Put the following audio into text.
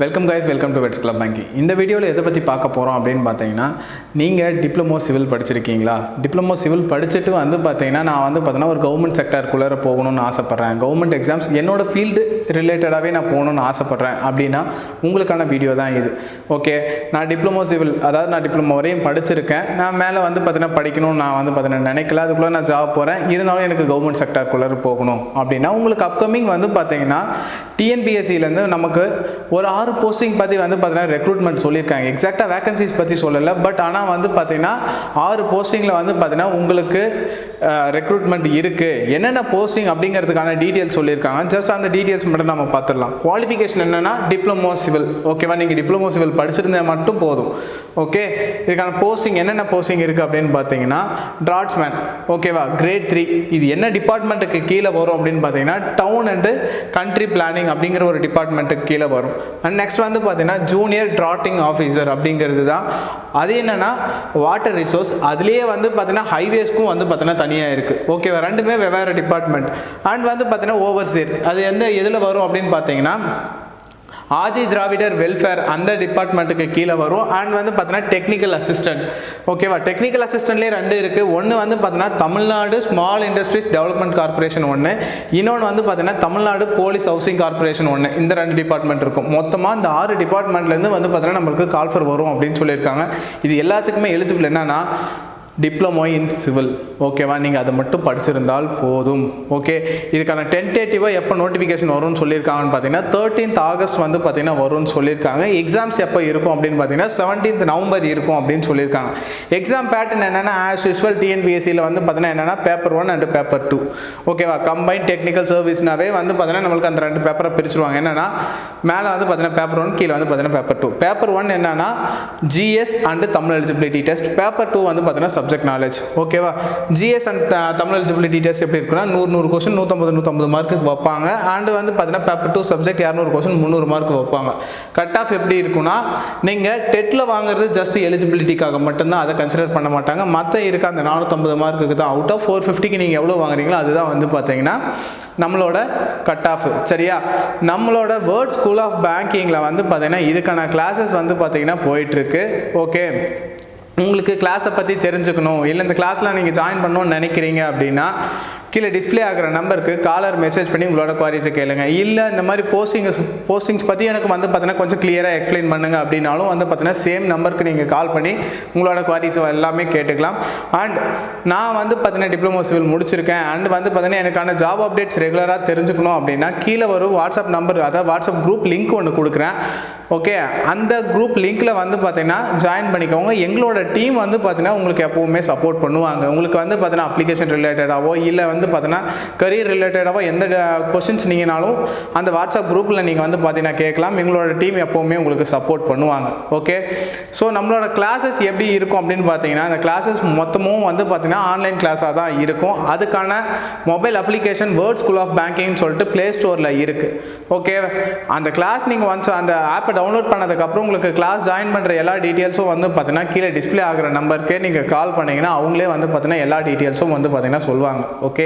Welcome guys welcome to வெட்ஸ் club banking இந்த வீடியோவில் எதை பற்றி பார்க்க போகிறோம் அப்படின்னு பார்த்தீங்கன்னா நீங்கள் டிப்ளமோ சிவில் படிச்சிருக்கீங்களா? டிப்ளமோ சிவில் படிச்சுட்டு வந்து பார்த்தீங்கன்னா நான் வந்து பார்த்தீங்கன்னா ஒரு கவர்மெண்ட் செக்டருக்குள்ளே போகணும்னு ஆசைப்பட்றேன். கவர்மெண்ட் எக்ஸாம்ஸ் என்னோட ஃபீல்டு ரிலேட்டடாகவே நான் போகணும்னு ஆசைப்பட்றேன் அப்படின்னா உங்களுக்கான வீடியோ தான் இது. ஓகே நான் டிப்ளமோ சிவில் அதாவது நான் டிப்ளமோ வரையும் படிச்சிருக்கேன். நான் மேலே வந்து பார்த்தீங்கன்னா படிக்கணும்னு நான் வந்து பார்த்தீங்கன்னா நினைக்கல. அதுக்குள்ளே நான் ஜாப் போகிறேன் இருந்தாலும் எனக்கு கவர்மெண்ட் செக்டருக்குள்ளே போகணும் அப்படின்னா உங்களுக்கு அப்கமிங் வந்து பார்த்தீங்கன்னா டிஎன்பிஎஸ்சிலேருந்து நமக்கு ஒரு ஆறு ஆறு போஸ்டிங் பற்றி வந்து பார்த்தீங்கன்னா ரெக்ரூட்மெண்ட் சொல்லியிருக்காங்க. எக்ஸாக்டாக வேகன்சிஸ் பற்றி சொல்லலை. பட் ஆனால் வந்து பார்த்தீங்கன்னா ஆறு போஸ்டிங்கில் வந்து பார்த்தீங்கன்னா உங்களுக்கு ரெக்ரூட்மெண்ட் இருக்குது என்னென்ன போஸ்டிங் அப்படிங்கிறதுக்கான டீட்டெயில்ஸ் சொல்லியிருக்காங்க. ஜஸ்ட் அந்த டீட்டெயில்ஸ் மட்டும் நம்ம பார்த்துடலாம். குவாலிஃபிகேஷன் என்னென்னா டிப்ளமோ சிவில் ஓகேவா நீங்கள் டிப்ளமோ சிவில் படிச்சிருந்தா மட்டும் போதும். ஓகே இதுக்கான போஸ்டிங் என்னென்ன போஸ்டிங் இருக்குது அப்படின்னு பார்த்தீங்கன்னா டிராட்ஸ்மேன் ஓகேவா கிரேட் த்ரீ இது என்ன டிபார்ட்மெண்ட்டுக்கு கீழே வரும் அப்படின்னு பார்த்தீங்கன்னா டவுன் அண்டு கண்ட்ரி பிளானிங் அப்படிங்கிற ஒரு டிபார்ட்மெண்ட்டுக்கு கீழே வரும். அண்ட் நெக்ஸ்ட் வந்து பார்த்தீங்கன்னா ஜூனியர் ட்ராட்டிங் ஆஃபீஸர் அப்படிங்கிறது தான். அது என்னென்னா வாட்டர் ரிசோர்ஸ் அதுலேயே வந்து பார்த்தீங்கன்னா ஹைவேஸ்க்கும் வந்து பார்த்தீங்கன்னா தனியாக இருக்குது ஓகேவா ரெண்டுமே வெவ்வேறு டிபார்ட்மெண்ட் அண்ட் வந்து பார்த்தீங்கன்னா ஓவர்சீர் அது எந்த எதில் வரும் அப்படின்னு பார்த்தீங்கன்னா ஆதி திராவிடர் வெல்ஃபேர் அந்த டிபார்ட்மெண்ட்டுக்கு கீழே வரும். அண்ட் வந்து பார்த்தீங்கன்னா டெக்னிக்கல் அசிஸ்டன்ட் ஓகேவா டெக்னிக்கல் அசிஸ்டன்ட்லேயே ரெண்டு இருக்குது ஒன்று வந்து பார்த்தீங்கன்னா Tamil Nadu small industries development corporation ஒன்று இன்னொன்று வந்து பார்த்தீங்கன்னா தமிழ்நாடு போலீஸ் ஹவுசிங் கார்பரேஷன் ஒன்று இந்த ரெண்டு டிபார்ட்மெண்ட் இருக்கும். மொத்தமாக இந்த ஆறு டிபார்ட்மெண்ட்லேருந்து வந்து பார்த்தீங்கன்னா நம்மளுக்கு கால்ஃபர் வரும் அப்படின்னு சொல்லியிருக்காங்க. இது எல்லாத்துக்குமே எலிஜிபிள் என்னன்னா டிப்ளமோ இன் சிவில் ஓகேவா நீங்கள் அதை மட்டும் படிச்சிருந்தால் போதும். ஓகே இதுக்கான டென்டேட்டிவாக எப்போ நோட்டிஃபிகேஷன் வரும்னு சொல்லியிருக்காங்கன்னு பார்த்தீங்கன்னா தேர்ட்டீன்த் ஆகஸ்ட் வந்து பார்த்தீங்கன்னா வரும்னு சொல்லியிருக்காங்க. எக்ஸாம்ஸ் எப்போ இருக்கும் அப்படின்னு பார்த்தீங்கன்னா செவன்டீன்த் நவம்பர் இருக்கும் அப்படின்னு சொல்லியிருக்காங்க. எக்ஸாம் பேட்டர்ன் என்னென்னா ஆஸ் யூஸ்வல் டிஎன்பிஎஸ்சியில் வந்து பார்த்தீங்கன்னா என்னென்னா paper one and paper two ஓகேவா கம்பைன் டெக்னிக்கல் சர்வீஸ்னாவே வந்து பார்த்தீங்கன்னா நம்மளுக்கு அந்த ரெண்டு பேப்பரை பிரிச்சுருவாங்க. என்னென்னா மேலே வந்து பார்த்தீங்கன்னா பேப்பர் ஒன் கீழே வந்து பார்த்தீங்கன்னா பேப்பர் டூ பேப்பர் ஒன் என்னென்னா GS and Tamil eligibility test paper two வந்து பார்த்தீங்கன்னா சப்ஜெக்ட் நாலேஜ் ஓகேவா GS and Tamil eligibility test எப்படி இருக்குன்னா நூறு நூறு கொஸ்டின் நூற்றம்பது நூற்றம்பது மார்க்குக்கு வைப்பாங்க. அண்டு வந்து பார்த்தீங்கன்னா பேப்பர் டூ சப்ஜெக்ட் இரநூறு கொஸ்டின் முந்நூறு மார்க் வைப்பாங்க. கட் ஆஃப் எப்படி இருக்குன்னா நீங்கள் டெட்டில் வாங்குறது ஜஸ்ட் எலிஜிபிலிட்டிக்காக மட்டும்தான். அதை கன்சிடர் பண்ண மாட்டாங்க. மற்ற இருக்க அந்த நானூற்றம்பது மார்க்குக்கு தான். அவுட் ஆஃப் ஃபோர் ஃபிஃப்டிக்கு நீங்கள் எவ்வளோ வாங்குறீங்களோ அதுதான் வந்து பார்த்தீங்கன்னா நம்மளோட கட் ஆஃப் சரியா? நம்மளோட வேர்ட் ஸ்கூல் ஆஃப் பேங்கிங்கில் வந்து பார்த்தீங்கன்னா இதுக்கான கிளாஸஸ் வந்து பார்த்தீங்கன்னா போயிட்டுருக்கு ஓகே உங்களுக்கு கிளாஸை பற்றி தெரிஞ்சுக்கணும். இல்லை இந்த கிளாஸில் நீங்கள் ஜாயின் பண்ணணும்னு நினைக்கிறீங்க அப்படின்னா கீழே டிஸ்ப்ளே ஆகிற நம்பருக்கு காலர் மெசேஜ் பண்ணி உங்களோட குவாரிஸை கேளுங்க. இல்லை இந்த மாதிரி போஸ்டிங்ஸ் போஸ்டிங்ஸ் பற்றி எனக்கு வந்து பார்த்தீங்கன்னா கொஞ்சம் கிளியராக எக்ஸ்பிளைன் பண்ணுங்க அப்படின்னாலும் வந்து பார்த்தீங்கன்னா சேம் நம்பருக்கு நீங்கள் கால் பண்ணி உங்களோட குவாரிஸ் எல்லாமே கேட்டுக்கலாம். அண்ட் நான் வந்து பார்த்தீங்கன்னா டிப்ளமோ சிவில் முடிச்சிருக்கேன். அண்ட் வந்து பார்த்தீங்கன்னா எனக்கான ஜாப் அப்டேட்ஸ் ரெகுலராக தெரிஞ்சுக்கணும் அப்படின்னா கீழே வரும் வாட்ஸ்அப் நம்பர் அதாவது வாட்ஸ்அப் குரூப் லிங்க் ஒன்று கொடுக்குறேன். ஓகே அந்த குரூப் லிங்க்கில் வந்து பார்த்தீங்கன்னா ஜாயின் பண்ணிக்கோங்க. எங்களோட டீம் வந்து பார்த்தீங்கன்னா உங்களுக்கு எப்போவுமே சப்போர்ட் பண்ணுவாங்க. உங்களுக்கு வந்து பார்த்தீங்கன்னா அப்ளிகேஷன் ரிலேட்டடாகவோ இல்லை வந்து பார்த்தீங்கன்னா கரியர் ரிலேட்டடாக எந்த கொஷின்ஸ் நீங்கனாலும் அந்த வாட்ஸ்அப் குரூப்பில் நீங்கள் வந்து பார்த்தீங்கன்னா கேட்கலாம். எங்களோட டீம் எப்போவுமே உங்களுக்கு சப்போர்ட் பண்ணுவாங்க. ஓகே ஸோ நம்மளோட கிளாஸஸ் எப்படி இருக்கும் அப்படின்னு பார்த்தீங்கன்னா அந்த கிளாஸஸ் மொத்தமும் வந்து பார்த்தீங்கன்னா ஆன்லைன் கிளாஸாக தான் இருக்கும். அதுக்கான mobile application word school of பேங்கிங்னு சொல்லிட்டு ப்ளே ஸ்டோரில் இருக்குது ஓகே அந்த கிளாஸ் நீங்கள் ஒன்ஸ் அந்த ஆப்பை டவுன்லோட் பண்ணதுக்கப்புறம் உங்களுக்கு கிளாஸ் ஜாயின் பண்ணுற எல்லா டீட்டெயில்ஸும் வந்து பார்த்தீங்கன்னா கீழே டிஸ்ப்ளே ஆகிற நம்பருக்கு நீங்கள் கால் பண்ணிங்கன்னா அவங்களே வந்து பார்த்தீங்கன்னா எல்லா டீட்டெயில்ஸும் வந்து பார்த்தீங்கன்னா சொல்லுவாங்க. Okay